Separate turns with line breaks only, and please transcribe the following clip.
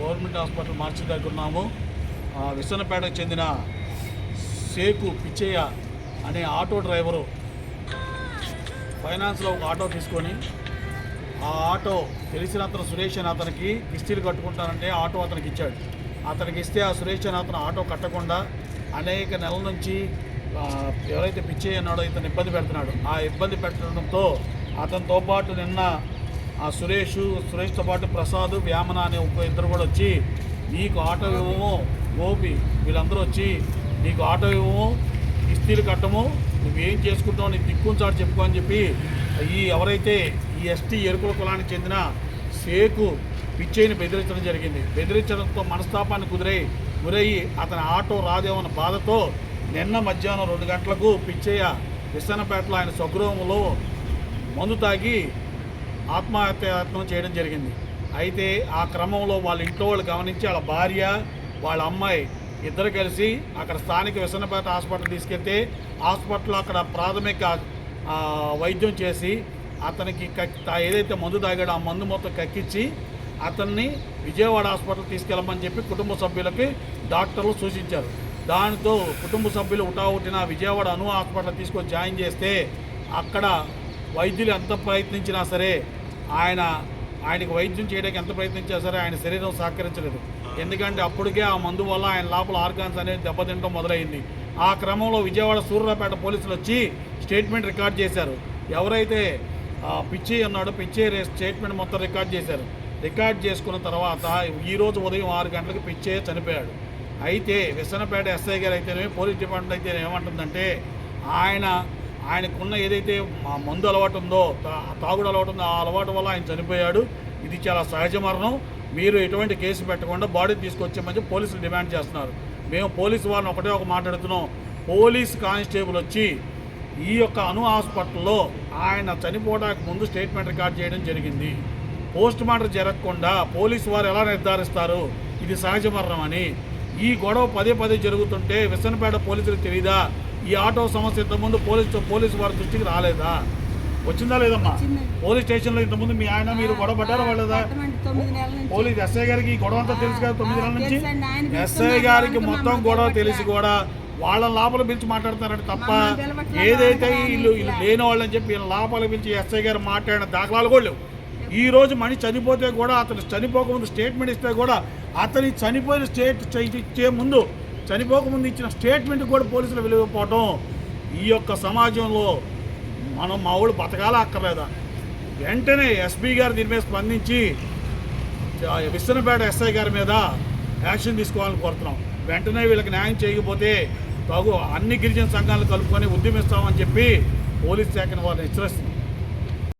Government hospital మార్చి దగ్గర ఉన్నాము విశ్వనపేటకు చెందిన షేకు పిచ్చయ్య అనే ఆటో డ్రైవరు ఫైనాన్స్లో ఒక ఆటో తీసుకొని ఆ ఆటో తెలిసిన అతను సురేష్ అని అతనికి కిస్తీలు కట్టుకుంటానంటే ఆటో అతనికి ఇచ్చాడు. అతనికి ఇస్తే ఆ సురేష్ అని అతను ఆటో కట్టకుండా అనేక నెలల నుంచి ఎవరైతే పిచ్చయ్య అన్నాడో ఇతను ఇబ్బంది పెడుతున్నాడు. ఆ ఇబ్బంది పెట్టడంతో అతనితో పాటు నిన్న ఆ సురేష్ సురేష్తో పాటు ప్రసాద్ వ్యామన అనే ఒక ఇద్దరు కూడా వచ్చి నీకు ఆటో ఇవ్వము గోపి. వీళ్ళందరూ వచ్చి నీకు ఆటో ఇవ్వము కిస్తీలు కట్టము నువ్వేం చేసుకుంటావు నీకు దిక్కుంచాడు చెప్పుకో అని చెప్పి ఈ ఎవరైతే ఈ ఎస్టీ ఎరుకుల కులానికి చెందిన షేకు పిచ్చయ్యని బెదిరించడం జరిగింది. బెదిరించడంతో మనస్తాపాన్ని కుదిరై గురయ్యి అతని ఆటో రాదేమన్న బాధతో నిన్న మధ్యాహ్నం రెండు గంటలకు పిచ్చయ్య విసనపేటలో ఆయన స్వగృహంలో మందు తాగి ఆత్మహత్యాయత్నం చేయడం జరిగింది. అయితే ఆ క్రమంలో వాళ్ళ ఇంట్లో వాళ్ళు గమనించి వాళ్ళ భార్య వాళ్ళ అమ్మాయి ఇద్దరు కలిసి అక్కడ స్థానిక విసనపేట హాస్పిటల్ తీసుకెళ్తే హాస్పిటల్లో అక్కడ ప్రాథమిక వైద్యం చేసి అతనికి ఏదైతే మందు తాగాడో ఆ మందు మొత్తం కక్కించి అతన్ని విజయవాడ హాస్పిటల్ తీసుకెళ్ళమని చెప్పి కుటుంబ సభ్యులకి డాక్టర్లు సూచించారు. దానితో కుటుంబ సభ్యులు ఉటావుటిన విజయవాడ అను హాస్పిటల్ తీసుకొని జాయిన్ చేస్తే అక్కడ వైద్యులు ఎంత ప్రయత్నించినా సరే ఆయన ఆయనకు వైద్యం చేయడానికి ఎంత ప్రయత్నించా సరే ఆయన శరీరం సహకరించలేదు. ఎందుకంటే అప్పటికే ఆ మందు వల్ల ఆయన లోపల ఆర్గాన్స్ అనేది దెబ్బతింటం మొదలైంది. ఆ క్రమంలో విజయవాడ సూర్యాపేట పోలీసులు వచ్చి స్టేట్మెంట్ రికార్డ్ చేశారు. ఎవరైతే పిచ్చి అన్నాడో పిచ్చి స్టేట్మెంట్ మొత్తం రికార్డ్ చేశారు. రికార్డ్ చేసుకున్న తర్వాత ఈరోజు ఉదయం ఆరు గంటలకు పిచ్చే చనిపోయాడు. అయితే విసనపేట ఎస్ఐ గారు అయితేనే పోలీస్ డిపార్ట్మెంట్ అయితే ఏమంటుందంటే ఆయన ఆయనకున్న ఏదైతే మా మందు అలవాటు ఉందో తా- తాగుడు అలవాటు ఉందో ఆ అలవాటు వల్ల ఆయన చనిపోయాడు. ఇది చాలా సహజ మరణం. మీరు ఎటువంటి కేసు పెట్టకుండా బాడీ తీసుకొచ్చామని పోలీసులు డిమాండ్ చేస్తున్నారు. మేము పోలీసు వారిని ఒకటే ఒక మాట్లాడుతున్నాం పోలీస్ కానిస్టేబుల్ వచ్చి ఈ యొక్క అను హాస్పిటల్లో ఆయన చనిపోవడానికి ముందు స్టేట్మెంట్ రికార్డ్ చేయడం జరిగింది. పోస్ట్ మార్టం జరగకుండా పోలీసు వారు ఎలా నిర్ధారిస్తారు? ఇది సహజ మరణం అని. ఈ గొడవ పదే పదే జరుగుతుంటే విసనపేట పోలీసులకు తెలియదా ఈ ఆటో సమస్య ఇంతకుముందు పోలీసు పోలీసు వారి దృష్టికి రాలేదా వచ్చిందా లేదమ్మా. పోలీస్ స్టేషన్లో ఇంతకుముందు మీ ఆయన మీరు గొడవ పడ్డారా వాళ్ళదా. పోలీస్ ఎస్ఐ గారికి ఈ గొడవ అంతా తెలుసు కదా తొమ్మిది నెలల నుంచి. ఎస్ఐ గారికి మొత్తం గొడవ. తెలిసి కూడా వాళ్ళ లోపల పిలిచి మాట్లాడతారంటే తప్ప. ఏదైతే వీళ్ళు వీళ్ళు. లేని వాళ్ళని చెప్పి వీళ్ళ లోపల పిలిచి ఎస్ఐ గారు మాట్లాడిన దాఖలాలు కూడా లేవు ఈ రోజు మనిషి చనిపోతే కూడా అతను చనిపోకముందు స్టేట్మెంట్ ఇస్తే కూడా అతని చనిపోయిన స్టేట్ ఇచ్చే ముందు చనిపోకముందు ఇచ్చిన స్టేట్మెంట్ కూడా పోలీసులు విలువపోవటం ఈ యొక్క సమాజంలో మనం మా ఊళ్ళు బతకాల అక్కర్లేదా? వెంటనే ఎస్పీ గారు దీని మీద స్పందించి ఆ విస్తనపేట ఎస్ఐ గారి మీద యాక్షన్ తీసుకోవాలని కోరుతున్నాం. వెంటనే వీళ్ళకి న్యాయం చేయకపోతే తగు అన్ని గిరిజన సంఘాలను కలుపుకొని ఉద్యమిస్తామని చెప్పి పోలీస్ శాఖను వాళ్ళు హెచ్చరిస్తుంది